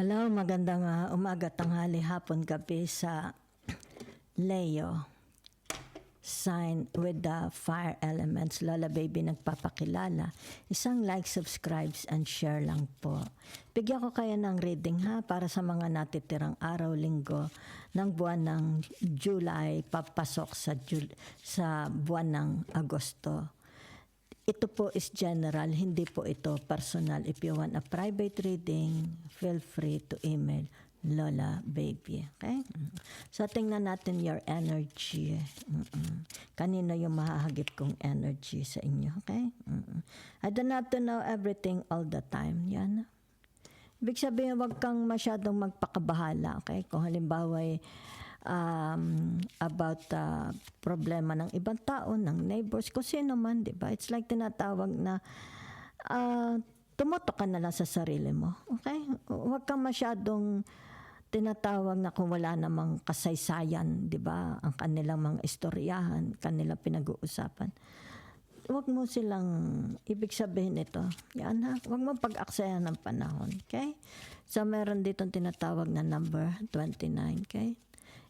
Hello, magandang ah, umaga, tanghali, hapon, gabi sa Leo. Sign with the fire elements. Lola Baby nagpapakilala. Isang like, subscribes, and share lang po. Bigyan ko kayo ng reading ha para sa mga natitirang araw, linggo ng buwan ng July papasok sa, Jul- sa buwan ng Agosto. Ito po is general, hindi po ito personal. If you want a private reading, feel free to email Lola Baby. Okay? Mm. So, tingnan natin your energy. Mm-mm. Kanino yung mahahagip kong energy sa inyo. Okay? Mm-mm. I don't have to know everything all the time. Yan. Ibig sabihin, wag kang masyadong magpakabahala. Okay? Kung halimbawa ay um, about uh, problema ng ibang tao, ng neighbors, kung sino man, di ba? It's like tinatawag na uh, tumoto ka na lang sa sarili mo. Okay? Huwag kang masyadong tinatawag na kung wala namang kasaysayan, di ba? Ang kanilang mga istoryahan, kanilang pinag-uusapan. Huwag mo silang, ibig sabihin ito, yan ha, huwag mo pag-aksayan ng panahon, okay? So, meron dito tinatawag na number 29, okay?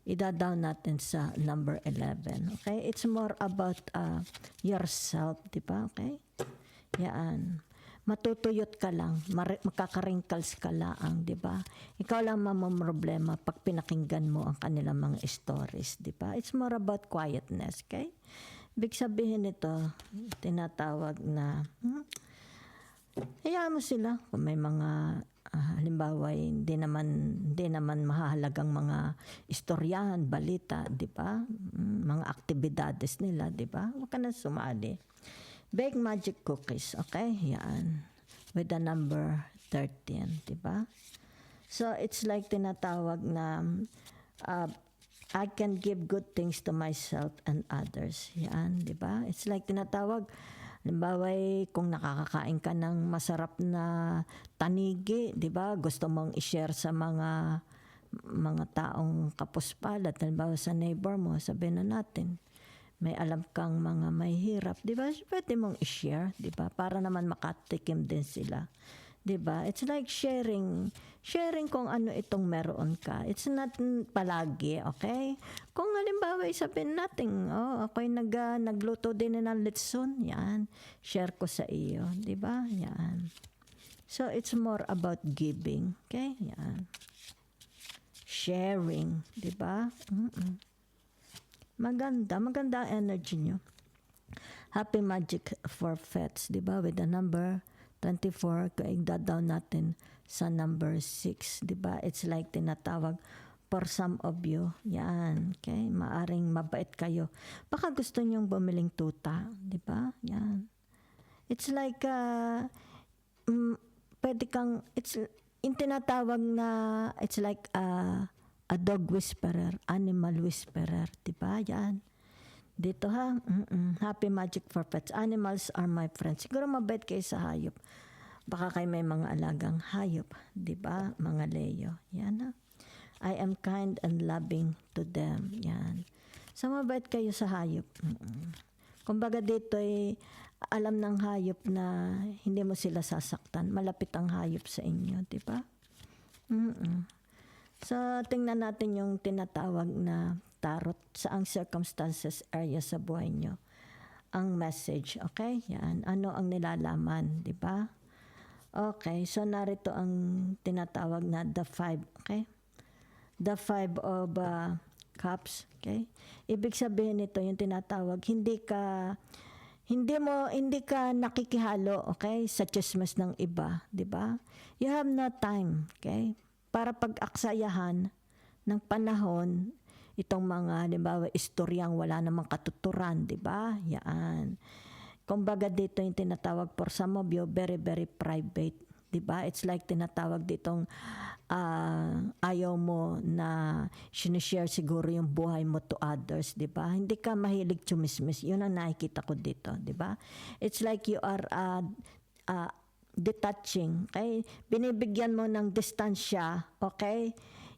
Ida-down natin sa number 11, okay? It's more about uh, yourself, di ba, okay? Yan. Matutuyot ka lang, makakarinkles ka lang, di ba? Ikaw lang problema pag pinakinggan mo ang kanilang mga stories, di ba? It's more about quietness, okay? Ibig sabihin nito, tinatawag na, hmm, hayaan mo sila kung may mga ah, halimbawa hindi naman hindi naman mahalagang mga istoryahan, balita, 'di ba? Mm, mga aktibidades nila, 'di ba? Huwag ka na sumali. Bake magic cookies, okay? Yan. With the number 13, 'di ba? So it's like tinatawag na uh, I can give good things to myself and others. Yan, di ba? It's like tinatawag, halimbawa eh, kung nakakakain ka ng masarap na tanigi, di ba? Gusto mong i-share sa mga mga taong kapuspalad, halimbawa sa neighbor mo, sabihin na natin, may alam kang mga may hirap, di ba? Pwede mong i-share, di ba? Para naman makatikim din sila. 'Di ba? It's like sharing, sharing kung ano itong meron ka. It's not palagi, okay? Kung halimbawa sabihin natin, oh, ako'y nag, ah, nagluto din ng litson, yan. Share ko sa iyo, 'di ba? Yan. So it's more about giving, okay? Yan. Sharing, 'di ba? Mm-mm. Maganda, maganda energy nyo. Happy Magic for Pets, di ba? With the number 24, kaya down natin sa number 6, di ba? It's like tinatawag for some of you. Yan, okay? Maaring mabait kayo. Baka gusto nyong bumiling tuta, di ba? Yan. It's like, uh, mm, pwede kang, it's, yung tinatawag na, it's like, uh, a dog whisperer, animal whisperer, di ba? Yan. Dito ha, mm-mm. happy magic for pets. Animals are my friends. Siguro mabait kayo sa hayop. Baka kayo may mga alagang hayop, di ba? Mga Leo. Yan ha. I am kind and loving to them. Yan. So mabait kayo sa hayop. Mm-mm. Kumbaga dito ay alam ng hayop na hindi mo sila sasaktan. Malapit ang hayop sa inyo, di ba? Mm-mm. So, tingnan natin yung tinatawag na tarot sa ang circumstances area sa buhay nyo. Ang message, okay? Yan. Ano ang nilalaman, di ba? Okay, so narito ang tinatawag na the five, okay? The five of uh, cups, okay? Ibig sabihin nito yung tinatawag, hindi ka hindi mo hindi ka nakikihalo, okay? Sa chismes ng iba, di ba? You have no time, okay? Para pag-aksayahan ng panahon itong mga, halimbawa, istoryang wala namang katuturan, di ba? Yan. Kumbaga dito yung tinatawag of you, very, very private. Di ba? It's like tinatawag ditong uh, ayaw mo na sinishare siguro yung buhay mo to others, di ba? Hindi ka mahilig chumismis. Yun ang nakikita ko dito, di ba? It's like you are uh, uh, detaching, okay? Binibigyan mo ng distansya, okay?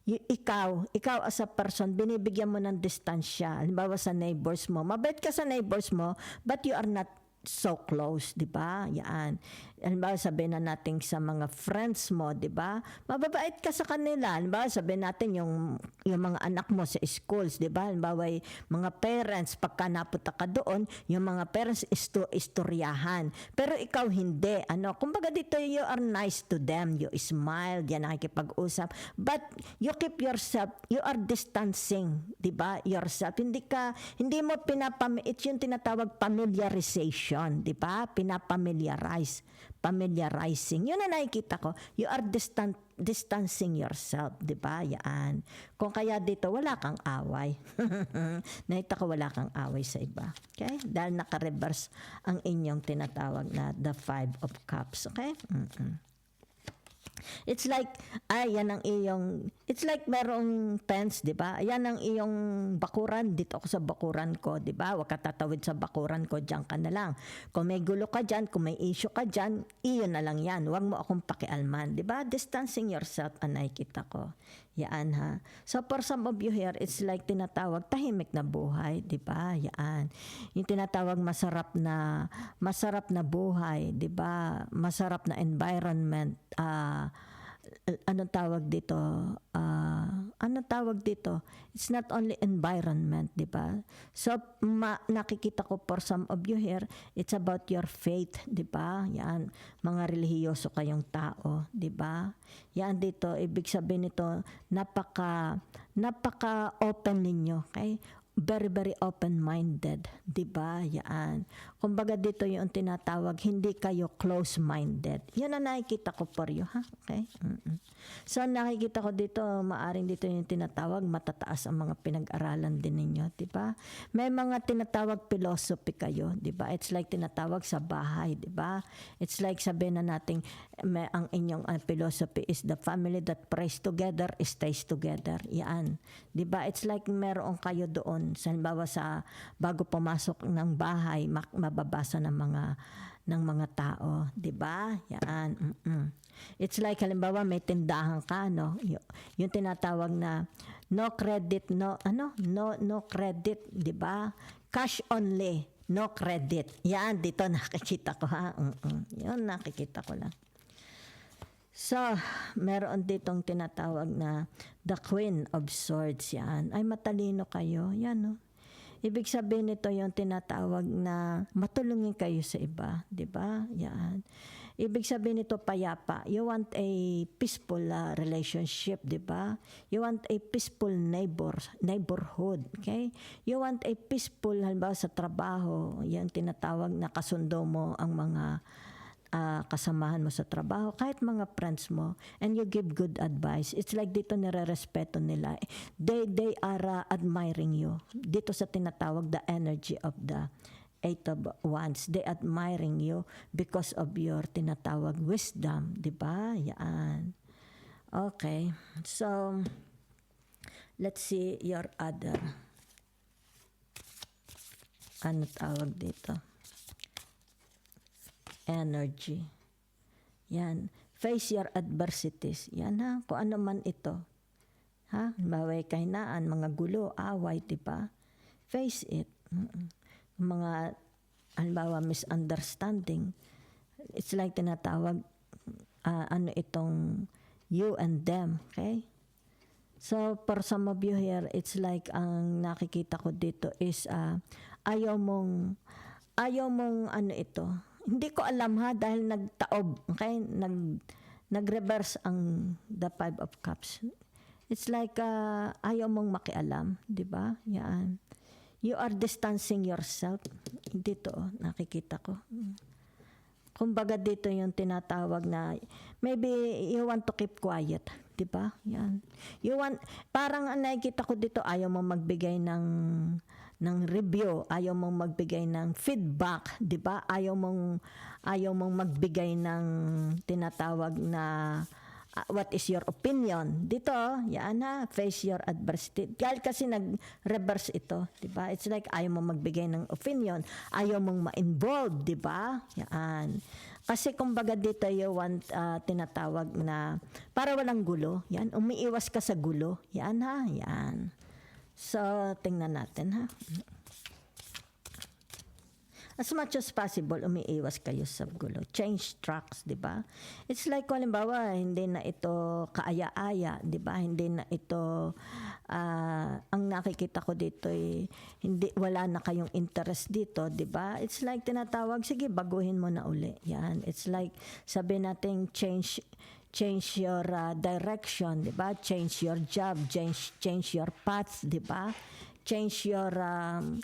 Ikaw, ikaw as a person, binibigyan mo ng distansya. Halimbawa sa neighbors mo. Mabait ka sa neighbors mo, but you are not so close, di ba? Yan. Halimbawa sabihin na natin sa mga friends mo, di ba? Mababait ka sa kanila. Halimbawa sabihin natin yung, yung mga anak mo sa schools, di ba? Halimbawa mga parents, pagka napunta ka doon, yung mga parents isto, istoryahan. Pero ikaw hindi. Ano, kumbaga dito you are nice to them. You smile, yan nakikipag-usap. But you keep yourself, you are distancing, di ba? Yourself. Hindi ka, hindi mo pinapam, it's yung tinatawag familiarization, di ba? Pinapamiliarize, familiarizing. Yun na nakikita ko. You are distant, distancing yourself, di ba? Yan. Kung kaya dito, wala kang away. Nakita ko wala kang away sa iba. Okay? Dahil naka-reverse ang inyong tinatawag na the five of cups. Okay? Mm-mm. It's like, ay, yan ang iyong, it's like merong fence, di ba? Yan ang iyong bakuran. Dito ako sa bakuran ko, di ba? Huwag ka tatawid sa bakuran ko, diyan ka na lang. Kung may gulo ka dyan, kung may issue ka dyan, iyon na lang yan. Huwag mo akong pakialman, di ba? Distancing yourself, ang nakikita ko. Yaan ha. So for some of you here, it's like tinatawag tahimik na buhay, di ba? Yaan. Yung tinatawag masarap na masarap na buhay, di ba? Masarap na environment. Ah, anong tawag dito? Ah, anong tawag dito? It's not only environment, di ba? So, ma- nakikita ko for some of you here, it's about your faith, di ba? Yan, mga relihiyoso kayong tao, di ba? Yan dito, ibig sabihin nito, napaka, napaka open ninyo, okay? very very open-minded, 'di ba? Yan. Kumbaga dito yung tinatawag hindi kayo close-minded. 'Yun ang nakikita ko for you, ha? Okay? Mm-mm. So nakikita ko dito, maaring dito yung tinatawag matataas ang mga pinag-aralan din ninyo, 'di ba? May mga tinatawag philosophy kayo, 'di ba? It's like tinatawag sa bahay, 'di ba? It's like sabihin na nating may, ang inyong uh, philosophy is the family that prays together stays together. Yan. 'Di ba? It's like meron kayo doon sa sa bago pumasok ng bahay mak- mababasa ng mga ng mga tao, 'di ba? Yan. Mm-mm. It's like halimbawa may tindahan ka no, y- yung tinatawag na no credit no ano no no credit, 'di ba? Cash only, no credit. Yan dito nakikita ko ha. Mm-mm. Yun nakikita ko lang. So, meron ditong tinatawag na the Queen of Swords yan. Ay, matalino kayo. Yan, no? Ibig sabihin nito yung tinatawag na matulungin kayo sa iba. di ba? Yan. Ibig sabihin nito payapa. You want a peaceful uh, relationship, di ba? You want a peaceful neighbor, neighborhood, okay? You want a peaceful, halimbawa sa trabaho, yan tinatawag na kasundo mo ang mga ah, kasamahan mo sa trabaho, kahit mga friends mo, and you give good advice. It's like dito nire-respeto nila. They, they are uh, admiring you. Dito sa tinatawag the energy of the Eight of Wands. They admiring you because of your tinatawag wisdom. Di ba? Yan. Okay. So, let's see your other. Ano tawag dito? Energy. Yan. Face your adversities. Yan ha. Kung ano man ito. Ha? Halimbawa, kahinaan, mga gulo, away, di ba? Face it. Mm-mm. Mga, halimbawa, misunderstanding. It's like tinatawag, ah, ano itong you and them. Okay? So, for some of you here, it's like ang nakikita ko dito is ah, ayaw mong, ayaw mong ano ito, hindi ko alam ha dahil nagtaob, okay? Nag nag-reverse ang the five of cups. It's like uh, ayaw mong makialam, 'di ba? Yan. You are distancing yourself. Dito, oh, nakikita ko. Kumbaga dito yung tinatawag na maybe you want to keep quiet, 'di ba? Yan. You want parang ang nakikita ko dito ayaw mo magbigay ng ng review, ayaw mong magbigay ng feedback, 'di ba? Ayaw mong ayaw mong magbigay ng tinatawag na uh, what is your opinion? Dito, yan ha, face your adversity. Dahil kasi nag-reverse ito, 'di ba? It's like ayaw mong magbigay ng opinion, ayaw mong ma-involve, 'di ba? Yan. Kasi kumbaga dito you want uh, tinatawag na para walang gulo. Yan, umiiwas ka sa gulo. Yan ha, yan. So, tingnan natin ha. as much as possible, umiiwas kayo sa gulo. Change tracks, di ba? It's like, kung halimbawa, hindi na ito kaaya-aya, di ba? Hindi na ito, ah, ang nakikita ko dito, eh, hindi, wala na kayong interest dito, di ba? It's like tinatawag, sige, baguhin mo na uli. Yan. It's like, sabi natin, change, change your uh, direction, di ba? Change your job, change, change your path, di ba? Change your, um,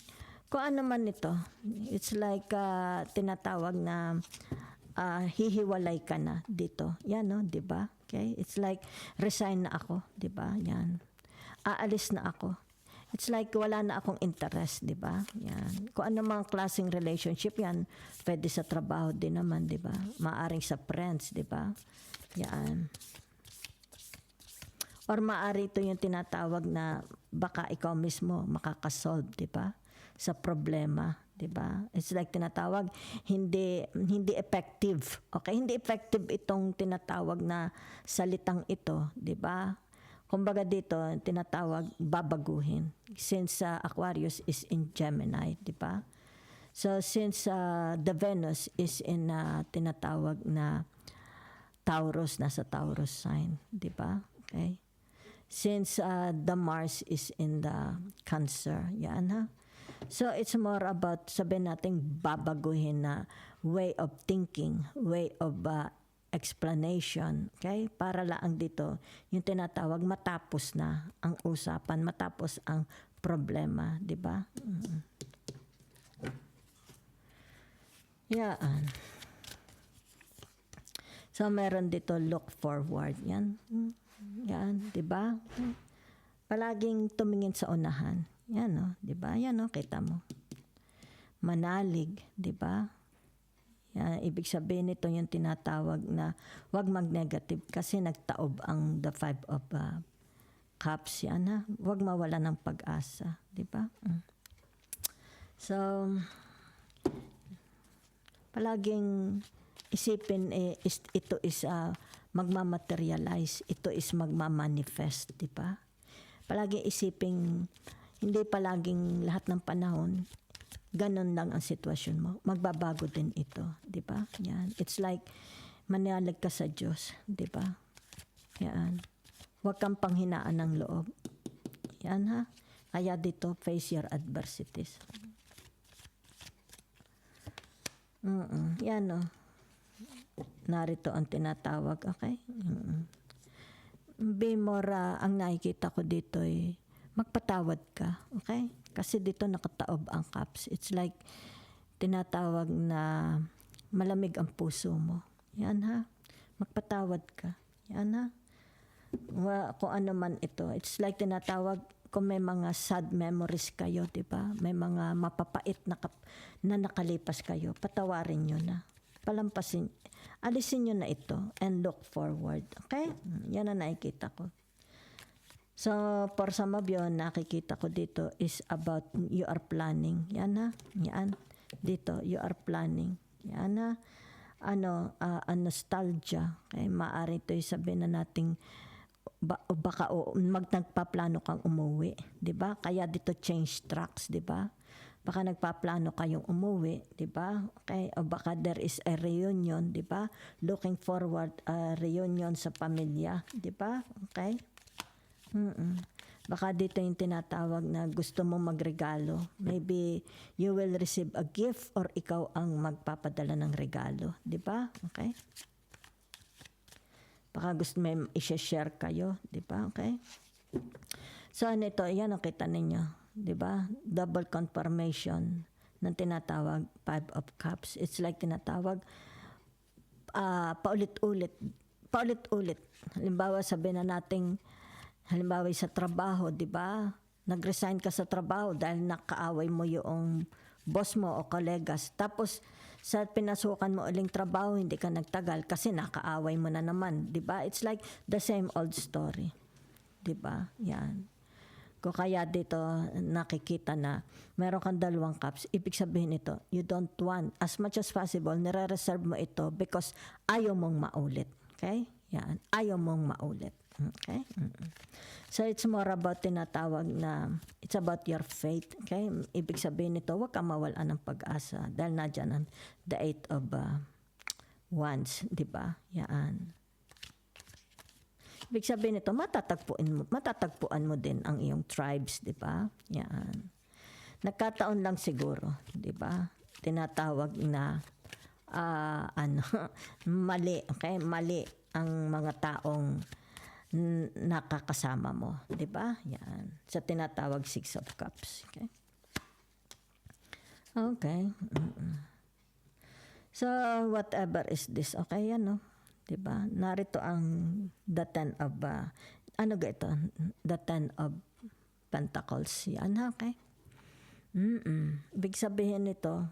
kung ano man ito. It's like uh, tinatawag na uh, hihiwalay ka na dito. Yan, no? Di ba? Okay? It's like resign na ako. Di ba? Yan. Aalis na ako. It's like wala na akong interest, di ba? Yan. Kung ano mga klaseng relationship yan, pwede sa trabaho din naman, di ba? Maaring sa friends, di ba? Yan. Or maari ito yung tinatawag na baka ikaw mismo makakasolve, di ba? Sa problema, di ba? It's like tinatawag hindi hindi effective. Okay, hindi effective itong tinatawag na salitang ito, di ba? Kumbaga dito, tinatawag babaguhin. Since uh, Aquarius is in Gemini, di ba? So since uh, the Venus is in uh, tinatawag na Taurus, nasa Taurus sign, di ba? Okay? Since uh, the Mars is in the Cancer, yan ha? So it's more about sabihin natin babaguhin na way of thinking, way of uh, explanation, okay? Para lang dito yung tinatawag matapos na ang usapan, matapos ang problema, di ba? Mm. Yan. So meron dito look forward, yan. Yan, di ba? Palaging tumingin sa unahan. Yan, no? Di ba? Yan, no? Kita mo. Manalig, di ba? Yan, ibig sabihin nito yung tinatawag na wag mag-negative kasi nagtaob ang the five of uh, cups yan ha. Wag mawala ng pag-asa, di ba? Mm. So, palaging isipin eh, is, ito is uh, magmamaterialize, ito is magmamanifest, di ba? Palaging isipin, hindi palaging lahat ng panahon, ganun lang ang sitwasyon mo. Magbabago din ito, di ba? Yan. It's like, manialag ka sa Diyos, di ba? Yan. Huwag kang panghinaan ng loob. Yan ha. Kaya dito, face your adversities. Mm Yan o. Narito ang tinatawag, okay? Mm-mm. Bimora, ang nakikita ko dito ay magpatawad ka, okay? Kasi dito nakataob ang cups. It's like tinatawag na malamig ang puso mo. Yan ha. Magpatawad ka. Yan ha. Wa, kung ano man ito. It's like tinatawag kung may mga sad memories kayo, di ba? May mga mapapait na, kap- na nakalipas kayo, patawarin nyo na. Palampasin, alisin nyo na ito and look forward. Okay? Yan ang nakikita ko. So, for some of you, nakikita ko dito is about you are planning. Yan ha. Yan. Dito, you are planning. Yan ha. Ano, ah, a nostalgia. Okay? Maari ito sabihin na nating ba, baka o, mag nagpaplano kang umuwi, ba? Kaya dito change tracks, ba? Baka nagpaplano kayong umuwi, 'di ba? Okay, o baka there is a reunion, 'di ba? Looking forward a reunion sa pamilya, 'di ba? Okay? Mm. Baka dito yung tinatawag na gusto mo magregalo. Maybe you will receive a gift or ikaw ang magpapadala ng regalo, 'di ba? Okay? Baka gusto may i-share kayo, di ba? Okay? So ano ito, yan ang kita ninyo, di ba? Double confirmation ng tinatawag five of cups. It's like tinatawag ah paulit-ulit, paulit-ulit. Halimbawa sabihin na nating halimbawa sa trabaho, di ba? Nag-resign ka sa trabaho dahil nakaaway mo yung boss mo o kolegas. Tapos sa pinasukan mo uling trabaho, hindi ka nagtagal kasi nakaaway mo na naman, 'di ba? It's like the same old story. 'Di ba? Yan. Kung kaya dito nakikita na meron kang dalawang cups, ibig sabihin ito, you don't want, as much as possible, nire-reserve mo ito because ayaw mong maulit. Okay? Yan. Ayaw mong maulit. Okay? So it's more about tinatawag na it's about your faith. Okay? Ibig sabihin nito, huwag kang mawalan ng pag-asa dahil nadyan ang the eight of uh, wands, di ba? Yan. Ibig sabihin nito, matatagpuan mo, matatagpuan mo din ang iyong tribes, di ba? Yan. Nagkataon lang siguro, di ba? Tinatawag na ah, ano, mali, okay? Mali ang mga taong nakakasama mo, di ba? Yan. Sa tinatawag Six of Cups, okay? Okay. Mm-mm. So, whatever is this, okay yan, no? Diba? Narito ang the ten of, uh, ano ga? The ten of pentacles. Yan, ha? okay? Mm-mm. Ibig sabihin nito,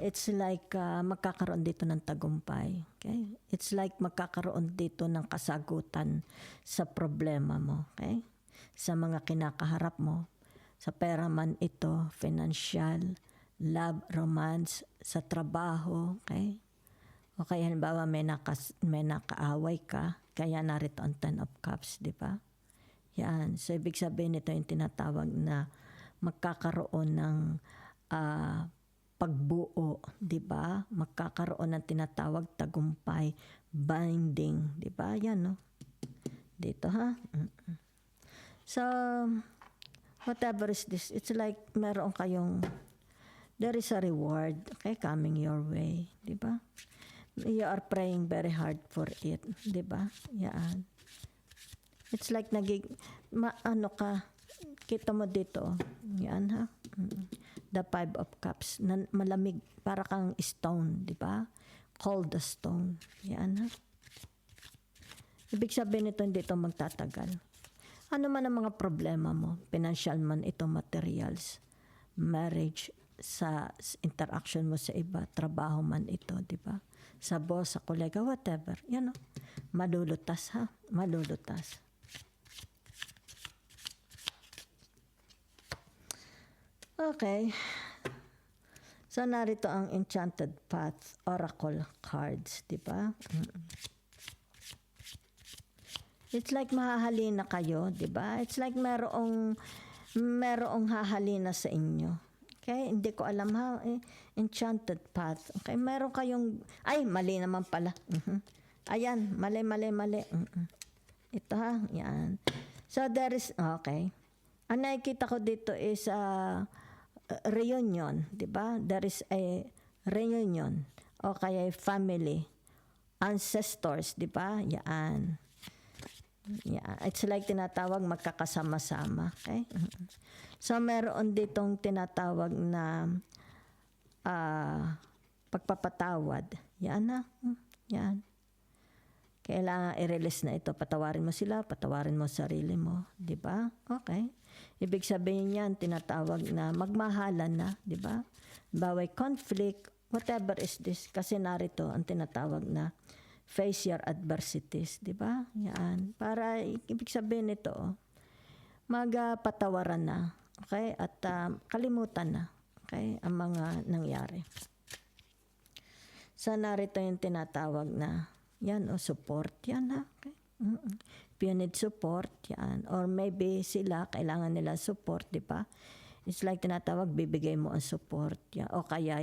it's like uh, magkakaroon dito ng tagumpay. Okay? It's like magkakaroon dito ng kasagutan sa problema mo. Okay? Sa mga kinakaharap mo. Sa pera man ito, financial, love, romance, sa trabaho. Okay? O kaya halimbawa may, nakas, may nakaaway ka, kaya narito ang Ten of Cups, di ba? Yan. So, ibig sabihin nito yung tinatawag na magkakaroon ng ah, pagbuo, di ba? Magkakaroon ng tinatawag tagumpay, binding, di ba? Yan, no? Dito, ha? So, whatever is this, it's like meron kayong, there is a reward, okay, coming your way, di ba? You are praying very hard for it, di ba? Yan. It's like nagig, ma, ano ka, kita mo dito, yan ha, Mm. the five of cups, na, malamig, para kang stone, di ba? Cold as stone, yan ha. Ibig sabihin nito, hindi ito magtatagal. Ano man ang mga problema mo, financial man ito, materials, marriage, sa interaction mo sa iba, trabaho man ito, di ba? Sa boss, sa kolega, whatever. Yan o. Malulutas ha. Malulutas. Okay. So, narito ang Enchanted Path Oracle cards, di ba? It's like mahahalina kayo, di ba? It's like merong, merong hahalina sa inyo. Okay? Hindi ko alam ha. Eh, enchanted path. Okay? Meron kayong, ay, mali naman pala. Mhm. Ayan, mali, mali, mali. Mhm. Ito ha, yan. So, there is, okay. Ang nakikita ko dito is uh, reunion, di ba? There is a reunion. O kaya family. Ancestors, di ba? Yan. Yeah, it's like tinatawag magkakasama-sama. Okay? Mhm. So, meron ditong tinatawag na ah, pagpapatawad. Yan na. Hmm, Yan. Kailangan i-release na ito. Patawarin mo sila, patawarin mo sarili mo. Ba? Okay. Ibig sabihin yan, tinatawag na magmahalan na. Ba? Baway conflict, whatever is this. Kasi narito ang tinatawag na face your adversities, ba? Yan. Para ibig sabihin nito, oh, magpatawaran na. Okay? At ah, kalimutan na. Okay? Ang mga nangyari. So, narito yung tinatawag na, yan, o support, yan ha. Okay? Mm-mm. If support, yan. Or maybe sila, kailangan nila support, di ba? It's like tinatawag, bibigay mo ang support. Yan. O kaya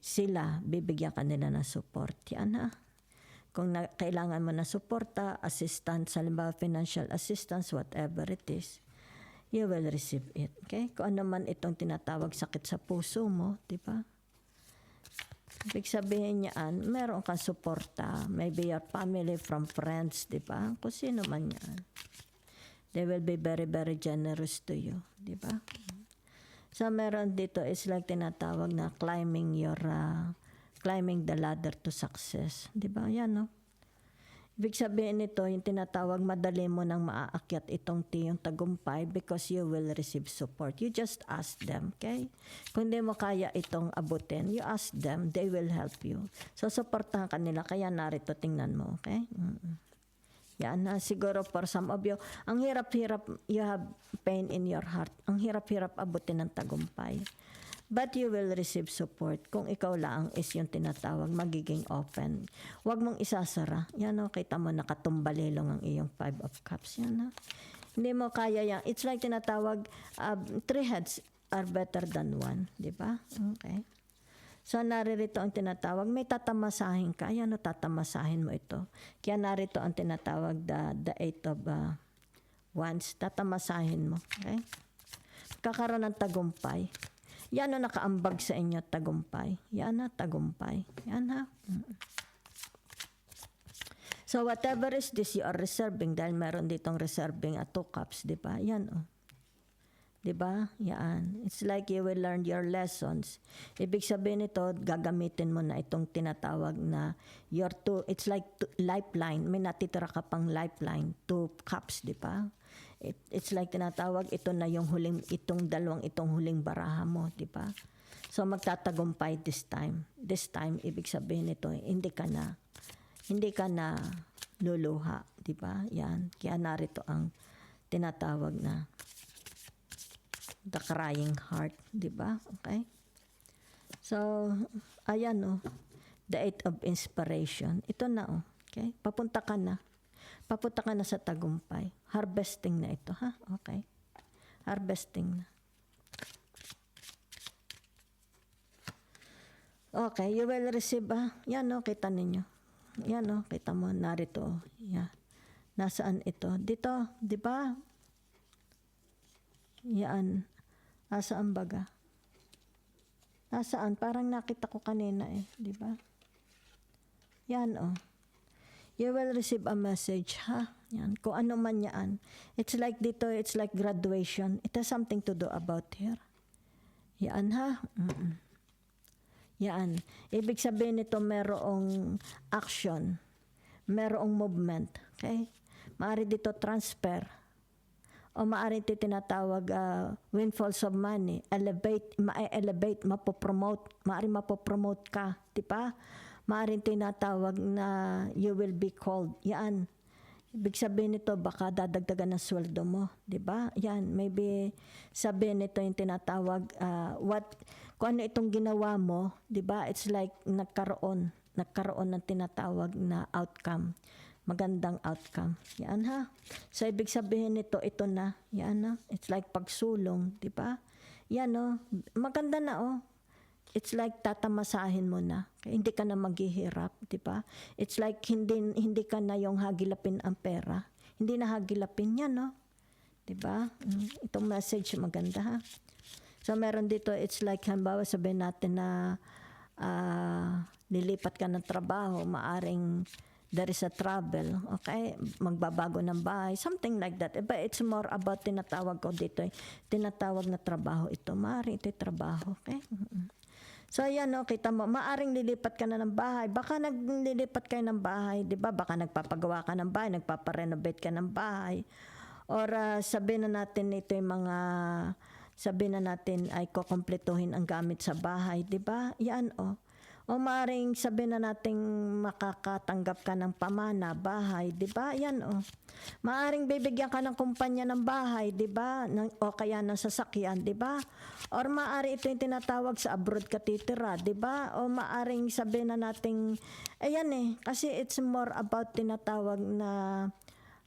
sila, bibigyan ka nila ng support. Yan ha. Kung na, kailangan mo na suporta, assistance, halimbawa financial assistance, whatever it is, you will receive it. Okay? Kung ano man itong tinatawag sakit sa puso mo, di ba? Ibig sabihin niyan, meron kang suporta. Maybe your family from friends, di ba? Kung sino man yan. They will be very, very generous to you, di ba? So, meron dito is like tinatawag na climbing your, uh, climbing the ladder to success. Di ba? Yan, no? Ibig sabihin nito, yung tinatawag, madali mo nang maaakyat itong tiyong tagumpay because you will receive support. You just ask them, okay? Kung di mo kaya itong abutin, you ask them, they will help you. So, supportahan ka nila, kaya narito, tingnan mo, okay? Mm-mm. Yan na, siguro for some of you, ang hirap-hirap, you have pain in your heart. Ang hirap-hirap abutin ng tagumpay. But you will receive support kung ikaw lang is yung tinatawag, magiging open. Huwag mong isasara. Yan o, kita mo nakatumbalilong ang iyong five of cups. Yan o. Hindi mo kaya yan. It's like tinatawag, uh, three heads are better than one. Di ba? Okay. So naririto ang tinatawag, may tatamasahin ka. Ayan o, tatamasahin mo ito. Kaya narito ang tinatawag, the, the eight of uh, wands. Tatamasahin mo. Okay? Kakaroon ng tagumpay. Yan o nakaambag sa inyo, tagumpay. Yan na, tagumpay. Yan. Mm. So whatever is this you are reserving, dahil meron ditong reserving at two cups, di ba? Yan o. Di ba? Yan. It's like you will learn your lessons. Ibig sabihin nito, gagamitin mo na itong tinatawag na your two, it's like two, lifeline. May natitira ka pang lifeline, two cups, di ba? It, it's like tinatawag, ito na yung huling, itong dalawang itong huling baraha mo, di ba? So magtatagumpay this time. This time, ibig sabihin nito, hindi ka na, hindi ka na luluha, di ba? Yan. Kaya narito ang tinatawag na the crying heart, di ba? Okay? So, ayan oh, the eight of inspiration. Ito na oh, okay? Papunta ka na. Papunta ka na sa tagumpay. Harvesting na ito, ha? Okay. Harvesting na. Okay, you will receive, ah. Yan oh, kita ninyo. Yan oh, kita mo, narito. oh. Yan. Nasaan ito? Dito, di ba? Yan. Nasaan baga? Nasaan? Parang nakita ko kanina eh. Di ba? Yan oh. You will receive a message, ha? Yan. Kung ano man yan. It's like dito, it's like graduation. It has something to do about here. Yan, ha? Mm-mm. Yan. Ibig sabihin nito merong action. Merong movement. Okay? Maari dito transfer o maaari ito tinatawag uh, windfalls of money, elevate, ma-elevate, mapopromote, maaari mapopromote ka, di ba? Maaari tinatawag na you will be called. Yan. Ibig sabihin nito, baka dadagdagan ng sweldo mo, di ba? Yan, maybe sabihin nito yung tinatawag, uh, what, kung ano itong ginawa mo, di ba? It's like nagkaroon, nagkaroon ng tinatawag na outcome magandang outcome. Yan ha. So, ibig sabihin nito, ito na. Yan na. It's like pagsulong, di ba? Yan o. Maganda na oh. It's like tatamasahin mo na. Hindi ka na maghihirap, di ba? It's like hindi, hindi ka na yung hagilapin ang pera. Hindi na hagilapin yan, no? Di ba? Mm, Itong message maganda ha. So, meron dito, it's like, halimbawa sabihin natin na ah, nilipat ka ng trabaho, maaring there is a trouble, okay? Magbabago ng bahay, something like that. But it's more about tinatawag ko dito, eh, tinatawag na trabaho ito. Maaaring ito trabaho, okay? Mm-mm. So yan no, kita mo, maaring lilipat ka na ng bahay. Baka naglilipat kayo ng bahay, 'di ba? Baka nagpapagawa ka ng bahay, nagpaparenovate ka ng bahay. Or uh, sabihin na natin ito yung mga sabihin na natin ay kukumpletuhin ang gamit sa bahay, 'di ba? Yan oh. O maring sabihin na nating makakatanggap ka ng pamana, bahay, di ba? Yan o. Maaring bibigyan ka ng kumpanya ng bahay, di ba? O kaya ng sasakyan, di ba? Or maari ito yung tinatawag sa abroad ka titira, di ba? O maaring sabihin na nating, ayan eh, kasi it's more about tinatawag na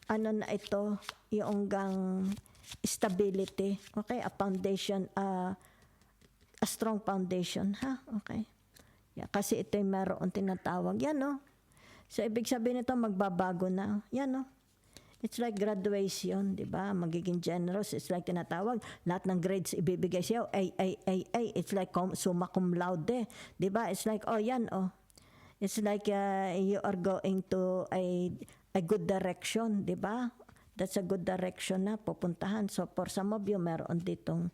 ano na ito, yung gang stability, okay? A foundation, uh, a strong foundation, ha? Okay. Kasi ito yung meron tinatawag. Yan, no? So, ibig sabihin nito, magbabago na. Yan, no? It's like graduation, di ba? Magiging generous. It's like tinatawag. Lahat ng grades ibibigay sa'yo. A, A, A, A. It's like cum, summa cum laude. Di ba? It's like, oh, yan, oh. It's like uh, you are going to a, a good direction, di ba? That's a good direction na pupuntahan. So, for some of you, meron ditong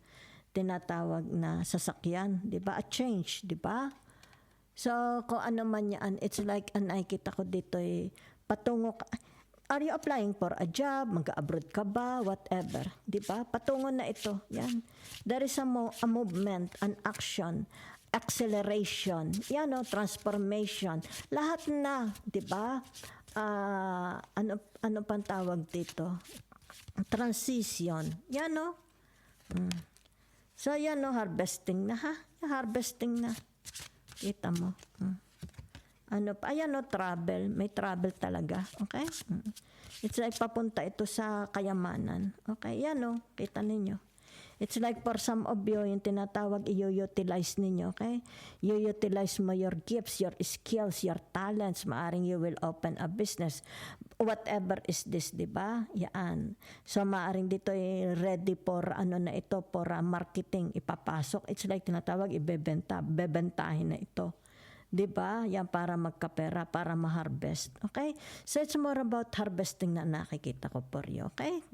tinatawag na sasakyan, di ba? A change, di ba? So, kung ano man yan, it's like, ang nakikita ko dito eh, patungo ka, are you applying for a job? Mag-abroad ka ba? Whatever. Di ba? Patungo na ito. Yan. There is a, mo- a movement, an action, acceleration, yan o, transformation. Lahat na, di ba? Ah, ano, ano pang tawag dito? Transition. Yan o. Mm. So, yan no, harvesting na ha. Harvesting na. Kita mo. Hmm. Ano pa? Ayan no, travel. May travel talaga. Okay? Hmm. It's like papunta ito sa kayamanan. Okay? Yan no, kita ninyo. It's like for some of you, yung tinatawag, i-utilize ninyo, okay? You utilize mo your gifts, your skills, your talents. Maaring you will open a business. Whatever is this, di ba? Yan. So, maaring dito ay ready for ano na ito, for uh, marketing, ipapasok. It's like tinatawag, ibebenta, bebentahin na ito. 'di ba? Yan para magkapera, para ma-harvest. Okay? So it's more about harvesting na nakikita ko for you. Okay?